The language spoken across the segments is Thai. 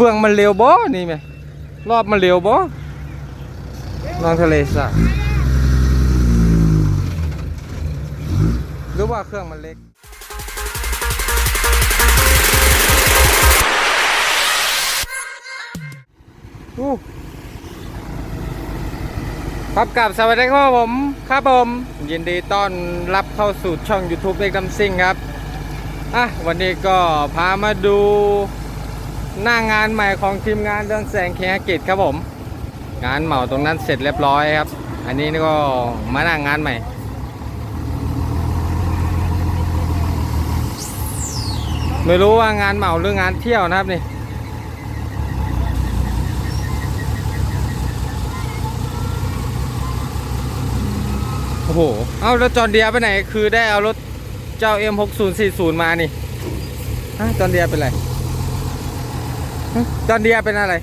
เฟืองมันเร็วบ่นี่ไหมรอบมันเร็วบ่น้องทะเลสาบหรือว่าเครื่องมันเล็กครับกับสวัสดีครับผม ครับผม ยินดีต้อนรับเข้าสู่ช่อง YouTube เล็กดำซิ่งครับ อะ วันนี้ก็พามาดู หน้างานใหม่ของทีมงานเรื่องแสงเคหกิจครับผม งานเหมาตรงนั้นเสร็จเรียบร้อยครับ อันนี้ก็มาหน้างานใหม่ ไม่รู้ว่างานเหมาหรืองานเที่ยวนะครับนี่โอ้โห เอาแล้วจอนเดียไปไหน คือได้เอารถเจ้า M6040 มานี่ฮะจอร์นเดียเป็นไรฮะ จอร์นเดียเป็นอะไร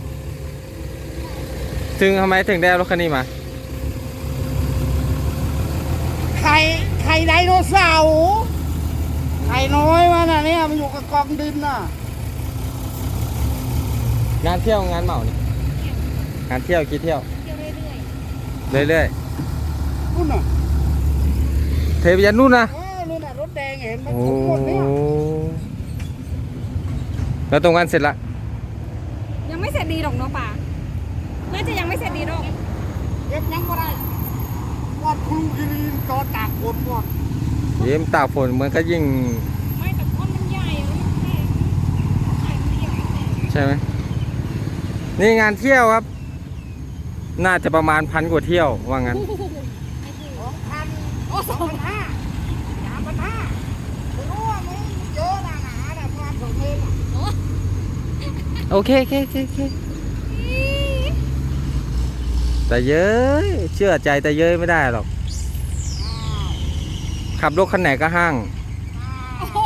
ถึงทำไมถึงได้เอารถคันนี้มา ไข่ไข่ไดโนเสาร์ไข่น้อยมันน่ะเนี่ยมันอยู่กับกองดินน่ะ งานเที่ยวงานเหมานี่งานเที่ยวกี่เที่ยว เที่ยวเรื่อยเรื่อยนู่นน่ะๆเทปยันนู่นนะเออนู่นน่ะรถแดงเห็นมันโอ้ทุกคนเนี่ย แล้วตรงงานเสร็จละๆยังไม่ เสร็จดีหรอกเนาะป่าน่าจะยังไม่เสร็จดีหรอกเก็บยังก็ได้วอดครูกิรินจอตากฝนหมดเยิ้มตากฝนมันก็ยิ่งไม่แต่ก้อนมันใหญ่แล้วมันแพงไข่มันใหญ่ใช่ไหมนี่งานเที่ยวครับ น่าจะประมาณพันกว่าเที่ยวว่างั้น สองพันโอ้สสอองงพันห้าสามพันห้าไม่รู้ว่ามันเยอะหนาหนาๆน่ะประมาณสองเมตรน่ะ โอเคโอเคโอเคแต่เย้ยเชื่อใจแต่เย้ยไม่ได้หรอก ขับรถคันไหนก็ห้างโอ้โห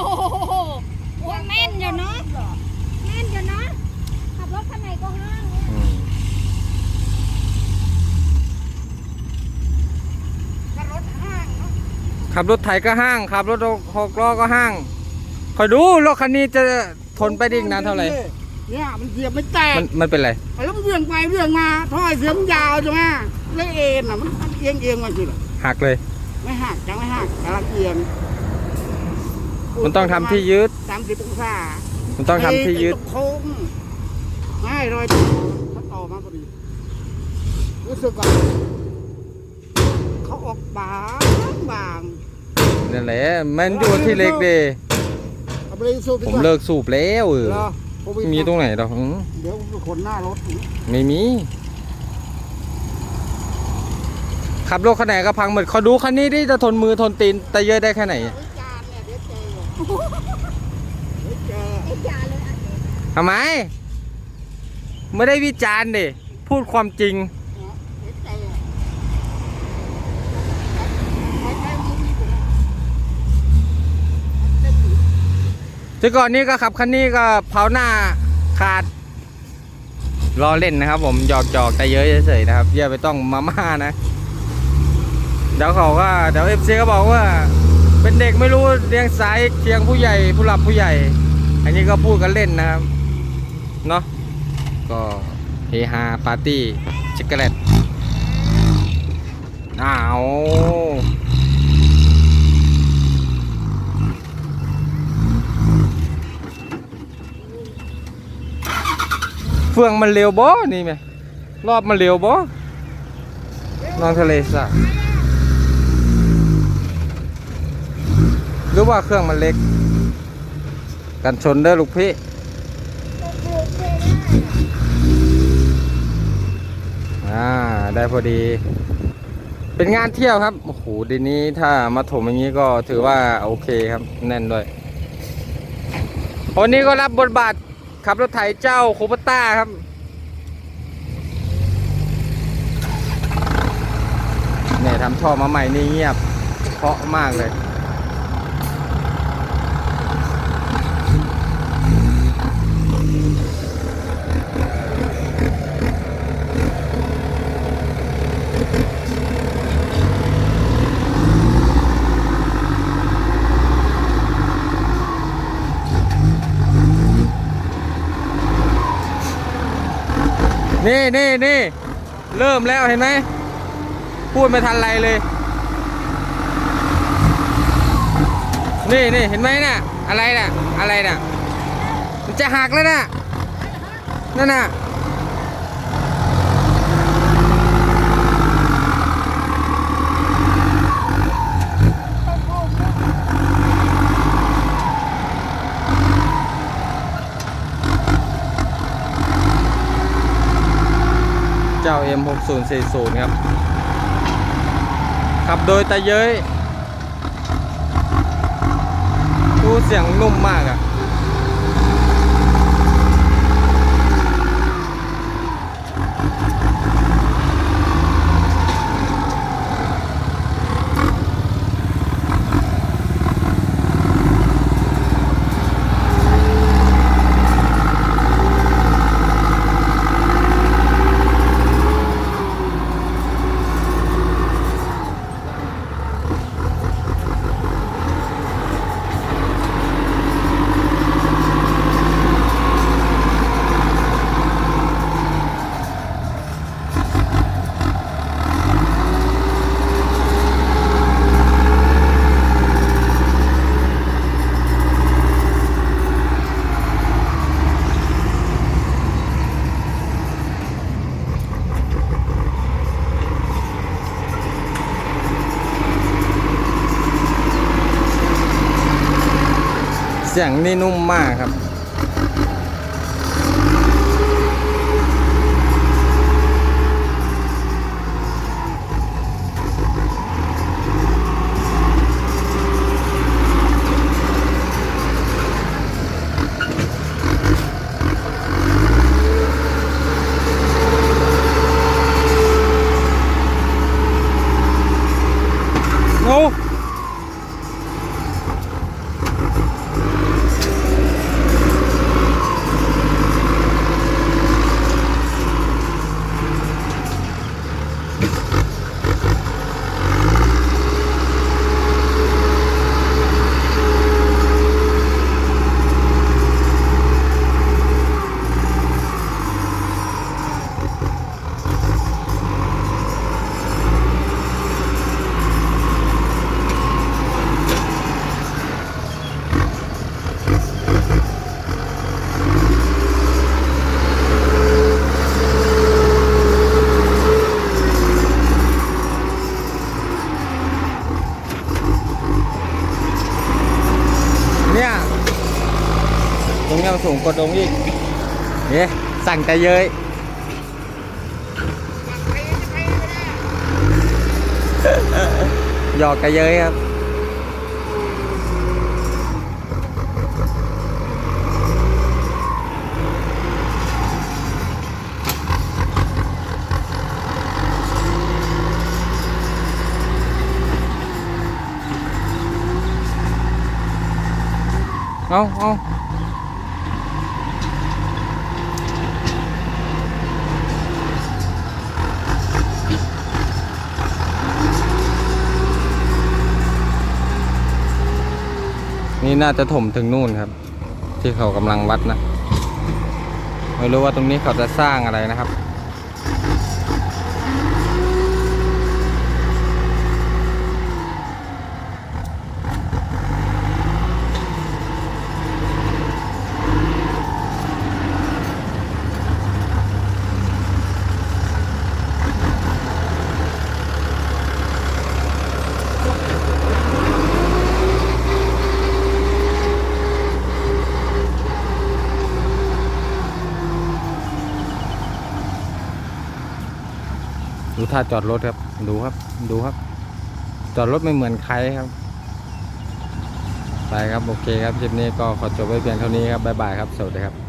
โอ้ยแม่นอยู่เนาะแม่นอยู่เนาะขับรถคันไหนก็ห้างอืมถ้ารถห้างเนาะขับรถไถก็ห้าง ขับรถหกล้อก็ห้าง คอยดูรถคันนี้จะทนไปได้อีกนานเท่าไหร่ เนี่ยมันเหยียบไม่แตกมันมันเป็นไรแล้วมันเบี่ยงไปเบี่ยงมาท่อเสียมนยาวใช่ไหมแล้วเอ็นอะมันเอียงเอียงมาสิล่ะหักเลย ไม่หักจังไม่หักกำลังเอียงมันต้องทำที่ยึดสามสิบองศามันต้องทำที่ยึดไอ้ตรงโค้งไม่รอยต่อเขาต่อมาพอดีรู้สึกว่าเขาออกบางบางนั่นแหละมันอยู่ที่เล็กเด เอาไปสู้ไปผมเลิกสูบแล้วเออ เหรอ ผมไปไม่มีตรงไหนหรอกอืมเดี๋ยวผมไปขนหน้ารถอีกไม่มี ขับรถคันไหนก็พังหมดเขาดูคันนี้ดิจะทนมือทนตีนแต่เยอะได้แค่ไหนวิจารณ์เนี่ยเดี๋ยวเจอเดี๋ยวเจอไอ้ยาเลยอะ ทำไม ไม่ได้วิจารณ์ดิ พูดความจริง เดี๋ยวเจอใครๆมึงนี่ผมเต็มที่ แต่ก่อนนี้ก็ขับคันนี้ก็เผาหน้าขาดรอเล่นนะครับ ผมหยอกจอกแต่เยอะเฉยๆนะครับอย่าไปต้องมาม่านะเดี๋ยวเขาก็เดี๋ยวเอฟซีก็บอกว่า เป็นเด็กไม่รู้เลี้ยงสายเคียงผู้ใหญ่ผู้หลับผู้ใหญ่ อันนี้ก็พูดกันเล่นนะครับเนาะก็เฮฮาปาร์ตี้ชิคเกเลตอ้าวเฟืองมันเร็วบ่นี่ไหมรอบมันเร็วบ่น้องทะเลสาบหรือว่าเครื่องมันเล็ก กันชนเด้ลูกพี่อ่าได้พอดี เป็นงานเที่ยวครับ โอ้โหดีนี้ถ้ามาถมอย่างนี้ก็ถือว่าโอเคครับ แน่นด้วยวันนี้ก็รับบทบาท ขับรถไถเจ้าคูปต้าครับ เนี่ยทำท่อมาใหม่นี่เงียบเพราะมากเลย นี่นี่นี่เริ่มแล้วเห็นไหม พูดไม่ทันไรเลย นี่นี่เห็นไหมน่ะ อะไรน่ะ อะไรน่ะ มันจะหักแล้วน่ะ นั่นน่ะ เจ้า M6040 ครับ ขับโดยตะเย้ยดูเสียงนุ่มมากอะ่ะ สียงนี่นุ่มมากครับ สูงกว่าตรงอีกเนี่ยสั่งแต่เย้ยหยอกกระเย้ยครับเอาเอา นี่น่าจะถมถึงนู่นครับ ที่เขากำลังวัดนะ ไม่รู้ว่าตรงนี้เขาจะสร้างอะไรนะครับ ท่าจอดรถครับ ดูครับ ดูครับ จอดรถไม่เหมือนใครครับ ไปครับ โอเคครับ คลิปนี้ก็ขอจบไว้เพียงเท่านี้ครับ บ๊ายบายครับ สวัสดีครับ